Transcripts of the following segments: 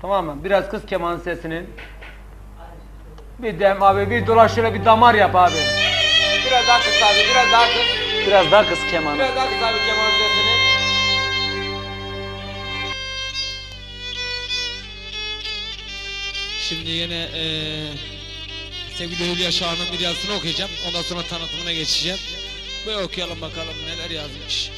Tamam mı? Biraz kız keman sesinin. Bir dem abi bir dolaş şöyle bir damar yap abi. Biraz daha kıs abi biraz daha kıs. Biraz daha kız kemanı. Biraz daha kıs abi keman sesini. Şimdi yine eee sevgili Hülya Şahan'ın bir yazısını okuyacağım. Ondan sonra tanıtımına geçeceğim. Böyle okuyalım bakalım neler yazmış.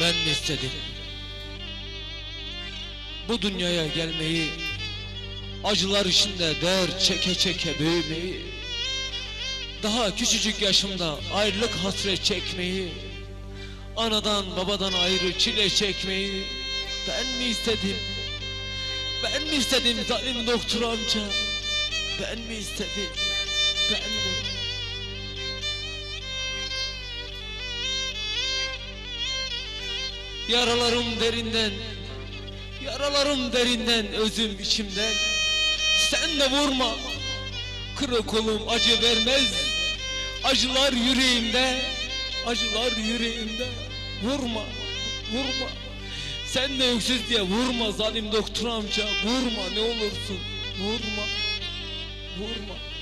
Ben istedim? Bu dünyaya gelmeyi, acılar içinde der çeke çeke büyümeyi, daha küçücük yaşımda ayrılık hasret çekmeyi, anadan babadan ayrı çile çekmeyi ben mi istedim? Ben mi istedim zalim doktor amca? Ben mi istedim? Ben mi? Yaralarım derinden Yaralarım derinden özüm içimden. Sen de vurma Kırık kolum acı vermez. Acılar yüreğimde Acılar yüreğimde. Vurma Vurma. Sen de öksüz diye vurma zalim doktor amca. Vurma ne olursun. Vurma Vurma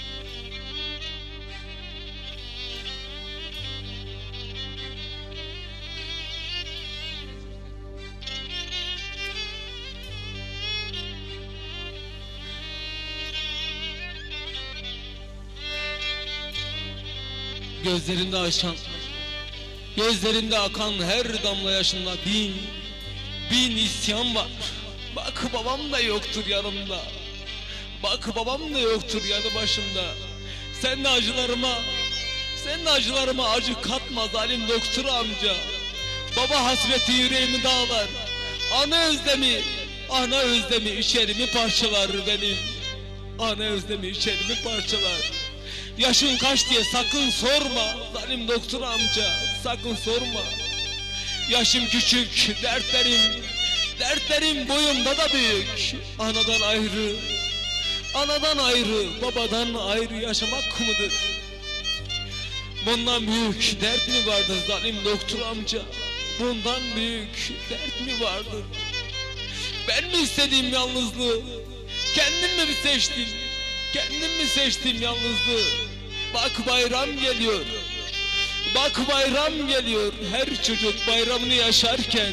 Gözlerinde aşan Gözlerinde akan her damla yaşında bin Bin isyan var. Bak babam da yoktur yanımda. Bak babam da yoktur yanı başımda. Sen de acılarıma Sen de acılarıma acı katma zalim doktor amca. Baba hasreti yüreğimi dağlar. Ana özlemi Ana özlemi içerimi parçalar benim. Ana özlemi içerimi parçalar Yaşın kaç diye sakın sorma. Zalim doktor amca sakın sorma. Yaşım küçük dertlerim Dertlerim boyumda da büyük. Anadan ayrı Anadan ayrı babadan ayrı yaşamak mıdır? Bundan büyük dert mi vardır zalim doktor amca? Bundan büyük dert mi vardır? Ben mi istediğim yalnızlığı Kendim mi seçtim Kendim mi seçtim yalnızlığı? Bak bayram geliyor. Bak bayram geliyor. Her çocuk bayramını yaşarken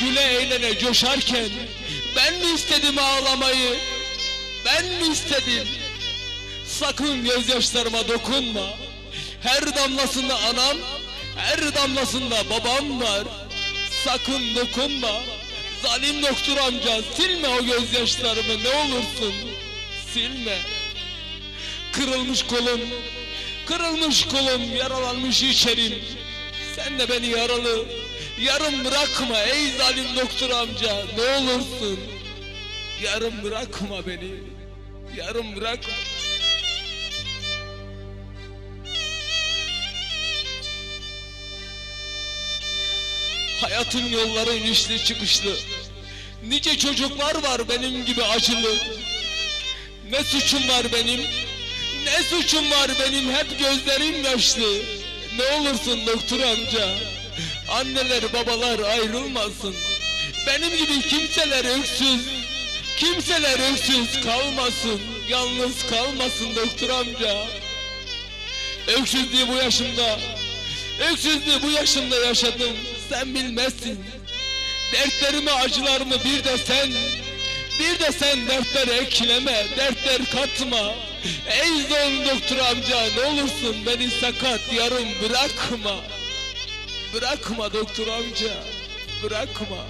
Güle eğlene coşarken Ben mi istedim ağlamayı? Ben mi istedim? Sakın gözyaşlarıma dokunma. Her damlasında anam Her damlasında babam var. Sakın dokunma. Zalim doktor amca silme o gözyaşlarımı ne olursun silme. Kırılmış kolum Kırılmış kolum yaralanmış içerim. Sen de beni yaralı Yarım bırakma ey zalim doktor amca ne olursun. Yarım bırakma beni Yarım bırakma. Hayatın yolları inişli çıkışlı. Nice çocuklar var benim gibi acılı Ne suçum var benim? Ne suçum var benim? Hep gözlerim yaşlı. Ne olursun doktor amca. Anneler babalar ayrılmasın. Benim gibi kimseler öksüz. Kimseler öksüz kalmasın. Yalnız kalmasın doktor amca. Öksüzlüğü bu yaşımda Öksüzlüğü bu yaşımda yaşadım. Sen bilmezsin. Dertlerimi acılarımı bir de sen Bir de sen dertler ekleme Dertler katma. Ey zor doktor amca ne olursun beni sakat yarım bırakma. Bırakma doktor amca Bırakma.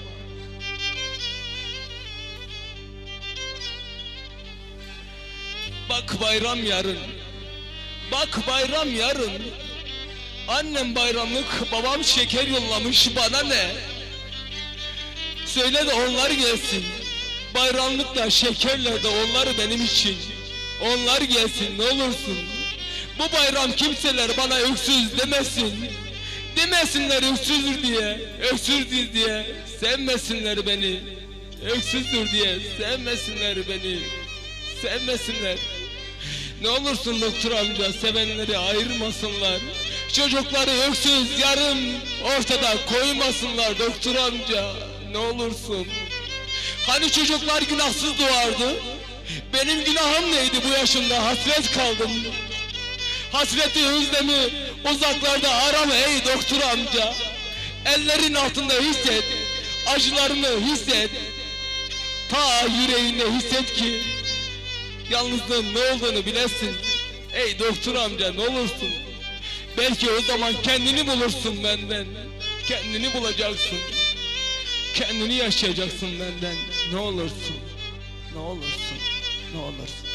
Bak bayram yarın Bak bayram yarın. Annem bayramlık babam şeker yollamış bana ne? Söyle de onlar gelsin. Bayramlıkla şekerle de onları benim için. Onlar gelsin ne olursun. Bu bayram kimseler bana öksüz demesin. Demesinler öksüzdür diye, öksüzdür diye sevmesinler beni. Öksüzdür diye sevmesinler beni. Sevmesinler. Ne olursun doktor amca sevenleri ayırmasınlar. Çocukları öksüz yarım ortada koymasınlar doktor amca. Ne olursun. Hani çocuklar günahsız doğardı? Benim günahım neydi bu yaşımda hasret kaldım. Hasreti özlemi uzaklarda arama ey doktor amca. Ellerin altında hisset. Acılarımı hisset. Ta yüreğinde hisset ki yalnızlığın ne olduğunu bilesin. Ey doktor amca ne olursun. Belki o zaman kendini bulursun benden. Kendini bulacaksın. Kendini yaşayacaksın benden. Ne olursun. Ne olursun. Ne olursun.